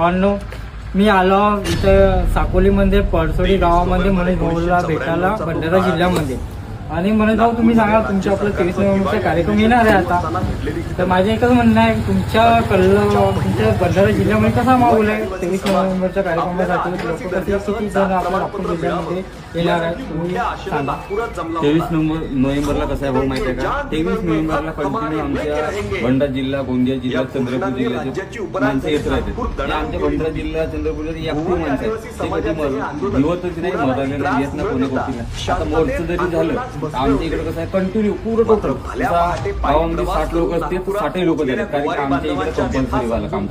भावांनो मी आलो इथं साकोलीमध्ये पळसोडी गावामध्ये मनोज भाऊला भेटायला भंडारा जिल्ह्यामध्ये. आणि मनोज भाऊ तुम्ही सांगा तुमच्या आपलं तेवीस नोव्हेंबरचा कार्यक्रम येणार आहे आता. तर माझं एकच म्हणणं आहे तुमच्या कल्ल तुमच्या भंडारा जिल्ह्यामध्ये कसा माहोल आहे? तेवीस नोव्हेंबरच्या कार्यक्रमासाठी लोक कसे किती जण आपल्या नागपूर जिल्ह्यामध्ये येणार आहे तुम्ही सांगा. तेवीस नोव्हेंबर नोव्हेंबरला कसं आहे भाऊ माहिती आहे का? तेवीस नोव्हेंबरला कंटिन्यू आमच्या भंडारा जिल्हा गोंदिया जिल्हा चंद्रपूर जिल्ह्याचे माणसं येत राहतात. ते आमच्या भंडारा जिल्हा चंद्रपूर जिल्ह्यात ऍक्टिव्ह माणसं आहेत. ते कधी मर जिवतच नाही मरायला येत ना कोणी गोष्टीला आता मोर्चं जरी झालं आमच्या इकडे कसं आहे कंटिन्यू पूर्ण टोटल गावामध्ये साठ लोक असते तर साठही लोक देतात कारण की आमच्या इकडे कंपल्सरी वाला काम.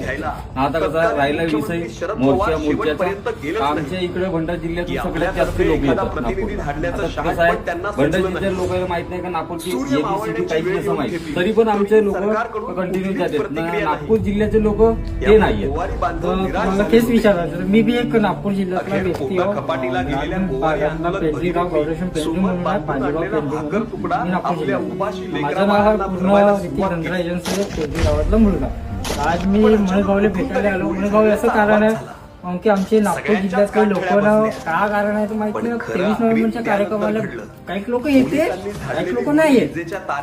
आता कसा राहिला विषय मोर्चा मोर्चाचा आमच्या इकडे भंडारा जिल्ह्यात सगळ्यात जास्त लोक येतात नागपूरला. आता कसं आहे भंडारा जिल्ह्यात लोकांना माहीत नाही का नागपूरची एबीसीडी असं माहीत तरी पण आमचे लोक कंटिन्यू जातात नागपूर जिल्ह्याचे लोक ते नाही मला तेच विचारायचं मी बी एक नागपूर जिल्ह्यातला व्यक्ती आहो. बागांना पेंढरी गाव गौरेशन माझं नाव पूर्ण गावातला मुलगा. आज मी भाऊला भेटायला आलो. भाऊ असं कारण आहे की आमचे नागपूर जिल्ह्यात काही लोक का कारण आहे तर माहीत नाही. तेवीस नोव्हेंबरच्या कार्यक्रमाला काही लोक येते काही लोक नाही येत.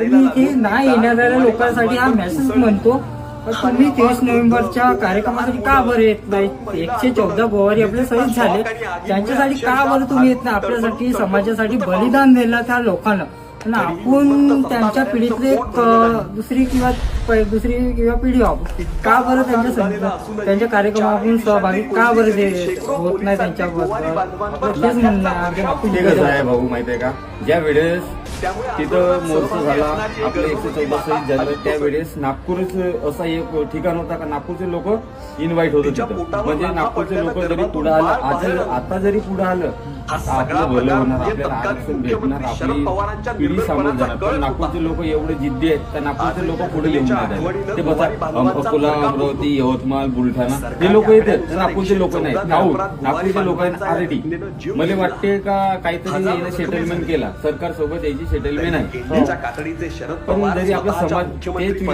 मी इथे नाही येणाऱ्या लोकांसाठी हा मेसेज म्हणतो तुम्ही तेवीस नोव्हेंबरच्या कार्यक्रमासाठी का बरं येत नाही? एकशे चौदा गोवारी आपले शहीद झाले. त्यांच्यासाठी का बरं तुम्ही येत नाही? आपल्यासाठी समाजासाठी बलिदान दिलं त्या लोकांना. आणि आपण त्यांच्या पिढीतले दुसरी किंवा दुसरी किंवा पिढी आहोत. का बरं त्यांच्या त्यांच्या कार्यक्रमात आपण सहभागी का बरं ते होत नाही त्यांच्याबद्दल तेच म्हणणं. भाऊ माहिती आहे का? ज्या वेळेस तिथं मोर्चा झाला. आपलं एकशे चौदा शहीद झालं. त्यावेळेस नागपूरच असा एक ठिकाण होता का नागपूरचे लोक इन्व्हाइट होत म्हणजे नागपूरचे लोक जरी पुढे आलं आता आता जरी पुढे आलं जाणार. पण नागपूरचे लोक एवढे जिद्दी आहेत तर नागपूरचे लोक पुढे येऊन. ते बघा अकोला अमरावती यवतमाळ बुलढाणा हे लोक येतात. नागपूरचे लोक नाही नागपूरच्या लोकांना ऑलरेडी मला वाटते का काहीतरी सेटलमेंट केला. सरकार सोबत याची सेटलमेंट आहे. पण जरी आपला समाज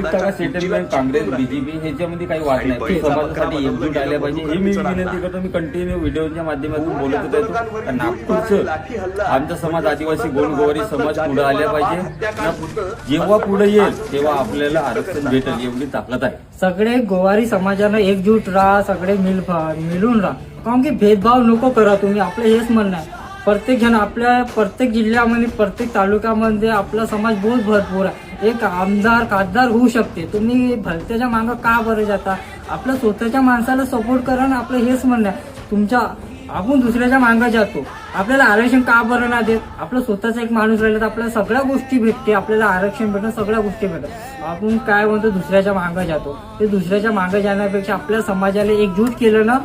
टक्का सेटलमेंट काँग्रेस बीजेपी ह्याच्यामध्ये काही वाद नाही. समाजासाठी एकजूट आल्या पाहिजे. हे मी विनंती करतो मी कंटिन्यू व्हिडिओच्या माध्यमातून बोलत होतो. नागपूरचं आमचा समाज आदिवासी गोंडगोवारी समाज पुढे आल्या पाहिजे. जेव्हा पुढे येईल तेव्हा आपल्याला आरक्षण भेटेल एवढी ताकद आहे. सगळे गोवारी समाजानं एकजूट राहा सगळे मिल मिळून राहा. कारण की भेदभाव नको करा तुम्ही आपलं हेच म्हणणं आहे. प्रत्येक जण आपल्या प्रत्येक जिल्ह्यामध्ये प्रत्येक तालुक्यामध्ये आपला समाज बहुत भरपूर आहे. एक आमदार खासदार होऊ शकते. तुम्ही भलत्याच्या मागं का बरं जाता? आपल्या स्वतःच्या माणसाला सपोर्ट करा ना आपलं हेच म्हणणं आहे. तुमच्या आपण दुसऱ्याच्या मागं जातो. आपल्याला आरक्षण का बरं ना देत? आपलं स्वतःचा एक माणूस राहिला तर आपल्याला सगळ्या गोष्टी भेटते. आपल्याला आरक्षण भेटणं सगळ्या गोष्टी भेटतात. आपण काय म्हणतो? दुसऱ्याच्या मागं जातो. ते दुसऱ्याच्या मागं जाण्यापेक्षा आपल्या समाजाला एकजूट केलं ना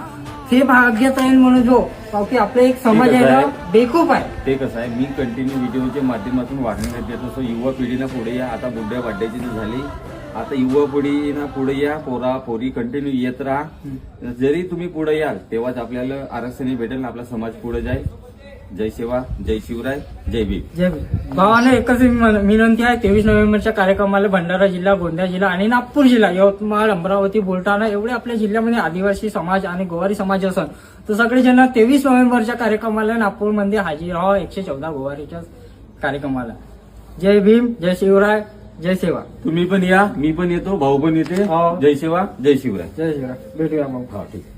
हे भाग्यात राहील म्हणून जो. की आपलं एक समाज आहे? ना बेकूफ आहे. ते कसं आहे? मी कंटिन्यू व्हिडिओच्या माध्यमातून वाढण्यात देत. असतो युवा पिढीना पुढे या. आता बुड्या वाड्याची जी झाली. आता युवा पिढीना पुढे या पोरा पोरी कंटिन्यू येत राहा. जरी तुम्ही पुढे याल तेव्हाच आपल्याला आरक्षण भेटेल आपला समाज पुढे जाईल. जय सेवा जय शिवराय जय भीम. जे भावानं एकच विन- विनंती आहे तेवीस नोव्हेंबरच्या कार्यक्रमाला भंडारा जिल्हा गोंदिया जिल्हा आणि नागपूर जिल्हा यवतमाळ अमरावती बुलढाणा एवढे आपल्या जिल्ह्यामध्ये आदिवासी समाज आणि गोवारी समाज असन. तर सगळेजण तेवीस नोव्हेंबरच्या कार्यक्रमाला नागपूरमध्ये हजर राहा एकशे चौदा गोवारीच्या कार्यक्रमाला. जय भीम जय शिवराय जय सेवा. तुम्ही पण या मी पण येतो भाऊ पण येते. हो. जय सेवा जय शिवराय. जय शिवराय. भेटूया मग. हा ठीक आहे.